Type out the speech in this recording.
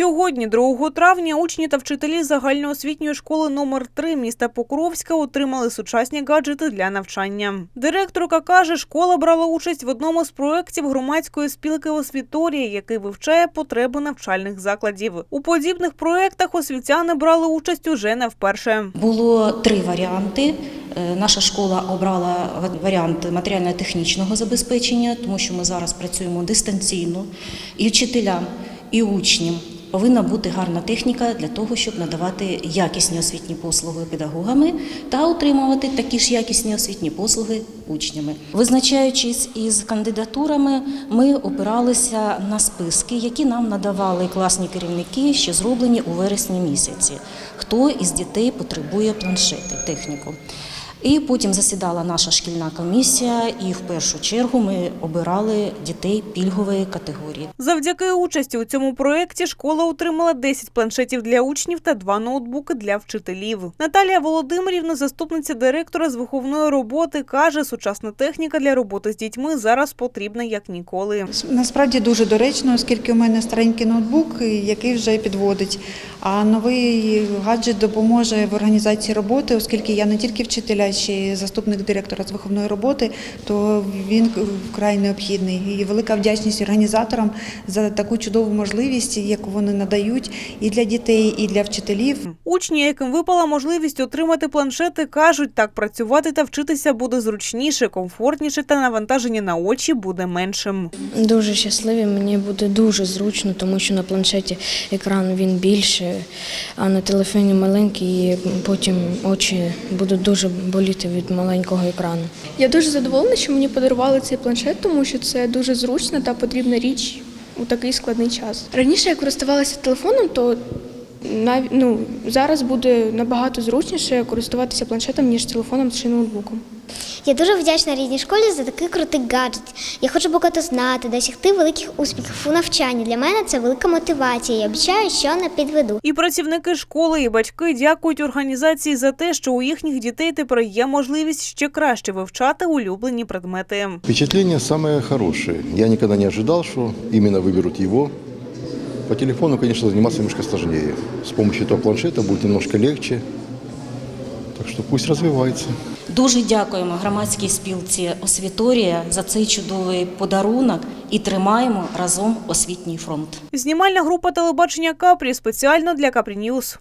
Сьогодні, 2 травня, учні та вчителі загальноосвітньої школи номер 3 міста Покровська отримали сучасні гаджети для навчання. Директорка каже, школа брала участь в одному з проєктів громадської спілки освіторія, який вивчає потреби навчальних закладів. У подібних проєктах освітяни брали участь уже не вперше. Було три варіанти. Е, Наша школа обрала варіант матеріально-технічного забезпечення, тому що ми зараз працюємо дистанційно. І вчителям, і учням повинна бути гарна техніка для того, щоб надавати якісні освітні послуги педагогами та отримувати такі ж якісні освітні послуги учнями. Визначаючись із кандидатурами, ми опиралися на списки, які нам надавали класні керівники, що зроблені у вересні місяці. Хто із дітей потребує планшети, техніку. І потім засідала наша шкільна комісія, і в першу чергу ми обирали дітей пільгової категорії. Завдяки участі у цьому проєкті школа отримала 10 планшетів для учнів та 2 ноутбуки для вчителів. Наталія Володимирівна, заступниця директора з виховної роботи, каже, сучасна техніка для роботи з дітьми зараз потрібна як ніколи. Насправді дуже доречно, оскільки у мене старенький ноутбук, який вже підводить. А новий гаджет допоможе в організації роботи, оскільки я не тільки вчителя, й заступник директора з виховної роботи, то він вкрай необхідний. І велика вдячність організаторам за таку чудову можливість, яку вони надають і для дітей, і для вчителів. Учні, яким випала можливість отримати планшети, кажуть, так працювати та вчитися буде зручніше, комфортніше та навантаження на очі буде меншим. Дуже щасливі, мені буде дуже зручно, тому що на планшеті екран він більше, а на телефоні маленький, і потім очі будуть дуже боліти від маленького екрану. Я дуже задоволена, що мені подарували цей планшет, тому що це дуже зручна та потрібна річ у такий складний час. Раніше я користувалася телефоном, то ну, зараз буде набагато зручніше користуватися планшетом, ніж телефоном чи ноутбуком. Я дуже вдячна рідній школі за такий крутий гаджет. Я хочу багато знати, досягти великих успіхів у навчанні. Для мене це велика мотивація. Я обіцяю, що не підведу. І працівники школи, і батьки дякують організації за те, що у їхніх дітей тепер є можливість ще краще вивчати улюблені предмети. Впечатление самое хорошее. Я никогда не ожидал, что именно выберут его. По телефону, конечно, заниматься немножко сложнее. С помощью этого планшета будет немножко легче. Так что пусть развивается. Дуже дякуємо громадській спілці Освіторія за цей чудовий подарунок і тримаємо разом освітній фронт. Знімальна група телебачення Капрі спеціально для Капрі Ньюс.